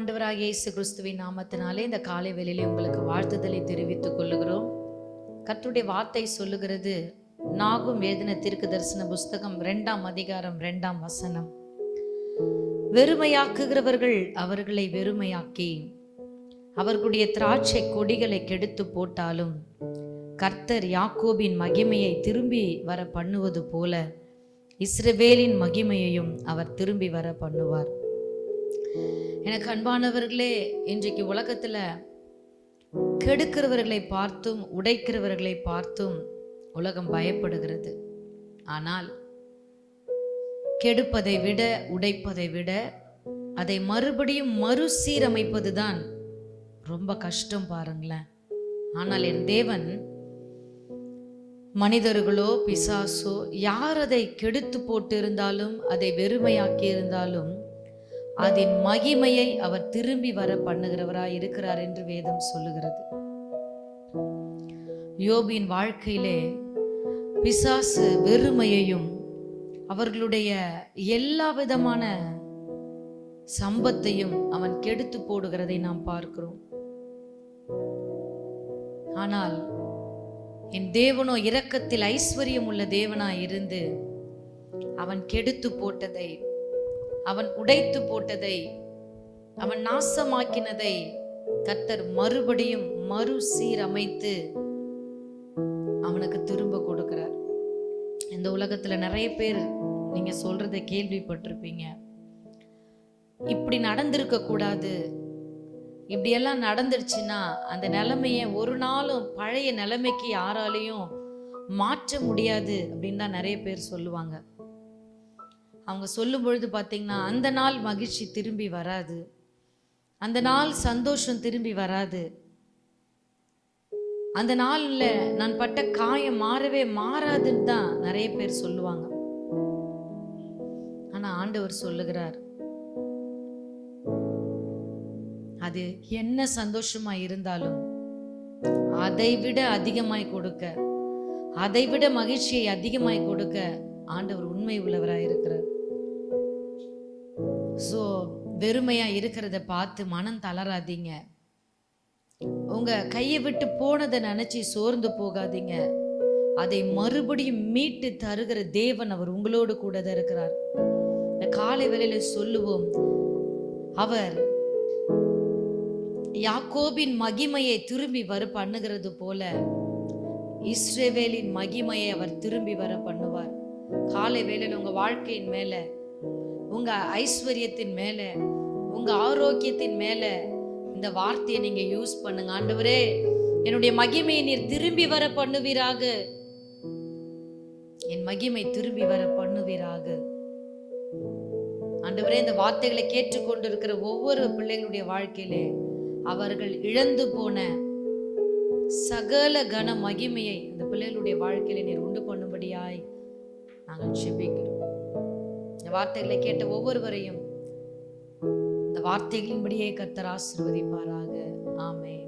ஆண்டவராக இயேசு கிறிஸ்துவின் நாமத்தினாலே இந்த காலை வேளையிலே உங்களுக்கு வாழ்த்துதலை தெரிவித்துக் கொள்ளுகிறோம். கர்த்தருடைய வார்த்தை சொல்லுகிறது நாகும் வேதன தீர்க்க தரிசன புஸ்தகம் ரெண்டாம் அதிகாரம் ரெண்டாம் வசனம். வெறுமையாக்குகிறவர்கள் அவர்களை வெறுமையாக்கி அவர்களுடைய திராட்சை கொடிகளை கெடுத்து போட்டாலும் கர்த்தர் யாக்கோபின் மகிமையை திரும்பி வர பண்ணுவது போல இஸ்ரவேலின் மகிமையையும் அவர் திரும்பி வர பண்ணுவார் எனக்கு அன்பானவர்களே இன்றைக்கு உலகத்துல கெடுக்கிறவர்களை பார்த்தும் உடைக்கிறவர்களை பார்த்தும் உலகம் பயப்படுகிறது. ஆனால் கெடுப்பதை விட உடைப்பதை விட அதை மறுபடியும் மறுசீரமைப்பது தான் ரொம்ப கஷ்டம் பாருங்களேன். ஆனால் என் தேவன் மனிதர்களோ பிசாசோ யார் அதை கெடுத்து போட்டு இருந்தாலும் அதை வெறுமையாக்கி இருந்தாலும் அதன் மகிமையை அவர் திரும்பி வர பண்ணுகிறவராய் இருக்கிறார் என்று வேதம் சொல்லுகிறது. யோபின் வாழ்க்கையிலே பிசாசு வெறுமையையும் அவர்களுடைய எல்லா விதமான சம்பத்தையும் அவன் கெடுத்து போடுகிறதை நாம் பார்க்கிறோம். ஆனால் என் தேவனோ இரக்கத்தில் ஐஸ்வர்யம் உள்ள தேவனாய் இருந்து அவன் கெடுத்து போட்டதை அவன் உடைத்து போட்டதை அவன் நாசமாக்கினதை கத்தர் மறுபடியும் மறு சீரமைத்து அவனுக்கு திரும்ப கொடுக்கிறார். இந்த உலகத்துல நிறைய பேர் நீங்க சொல்றதை கேள்விப்பட்டிருப்பீங்க. இப்படி நடந்திருக்க கூடாது. இப்படியெல்லாம் நடந்துருச்சுன்னா அந்த நிலைமைய ஒரு நாளும் பழைய நிலைமைக்கு யாராலையும் மாற்ற முடியாது அப்படின்னு தான் நிறைய பேர் சொல்லுவாங்க. அவங்க சொல்லும் பொழுது பார்த்தீங்கன்னா அந்த நாள் மகிழ்ச்சி திரும்பி வராது. அந்த நாள் சந்தோஷம் திரும்பி வராது. அந்த நாள்ல நான் பட்ட காயம் மாறவே மாறாதுன்னு தான் நிறைய பேர் சொல்லுவாங்க. ஆனா ஆண்டவர் சொல்லுகிறார் அது என்ன சந்தோஷமா இருந்தாலும் அதை விட அதிகமாய் கொடுக்க அதை விட மகிழ்ச்சியை அதிகமாய் கொடுக்க ஆண்டவர் உண்மை உள்ளவராய் இருக்கிறார் ஸோ வெறுமையாக இருக்கிறத பார்த்து மனம் தளராதீங்க. உங்கள் கையை விட்டு போனதை நினச்சி சோர்ந்து போகாதீங்க. அதை மறுபடியும் மீட்டு தருகிற தேவன் அவர் உங்களோடு கூட தான் இருக்கிறார். இந்த காலை வேளையில சொல்லுவோம் அவர் யாக்கோபின் மகிமையை திரும்பி வர பண்ணுகிறது போல இஸ்ரேவேலின் மகிமையை அவர் திரும்பி வர பண்ணுவார். காலை வேலையில் உங்கள் வாழ்க்கையின் மேலே உங்க ஐஸ்வர்யத்தின் மேல உங்க ஆரோக்கியத்தின் மேல இந்த வார்த்தையை நீங்க யூஸ் பண்ணுங்க. ஆண்டவரே என்னுடைய மகிமையை நீர் திரும்பி வர பண்ணுவீராக. என் மகிமை திரும்பி வர பண்ணுவீராக. ஆண்டவரே இந்த வார்த்தைகளை கேட்டுக்கொண்டிருக்கிற ஒவ்வொரு பிள்ளைகளுடைய வாழ்க்கையிலே அவர்கள் இழந்து போன சகல கன மகிமையை இந்த பிள்ளைகளுடைய வாழ்க்கையில நீர் உண்டு பண்ணும்படியாய் நாங்கள் செபிக்கிறோம் இந்த வார்த்தைகளை கேட்ட ஒவ்வொருவரையும் இந்த வார்த்தைகளின்படியே கத்தர் ஆசிர்வதிப்பாராக. ஆமே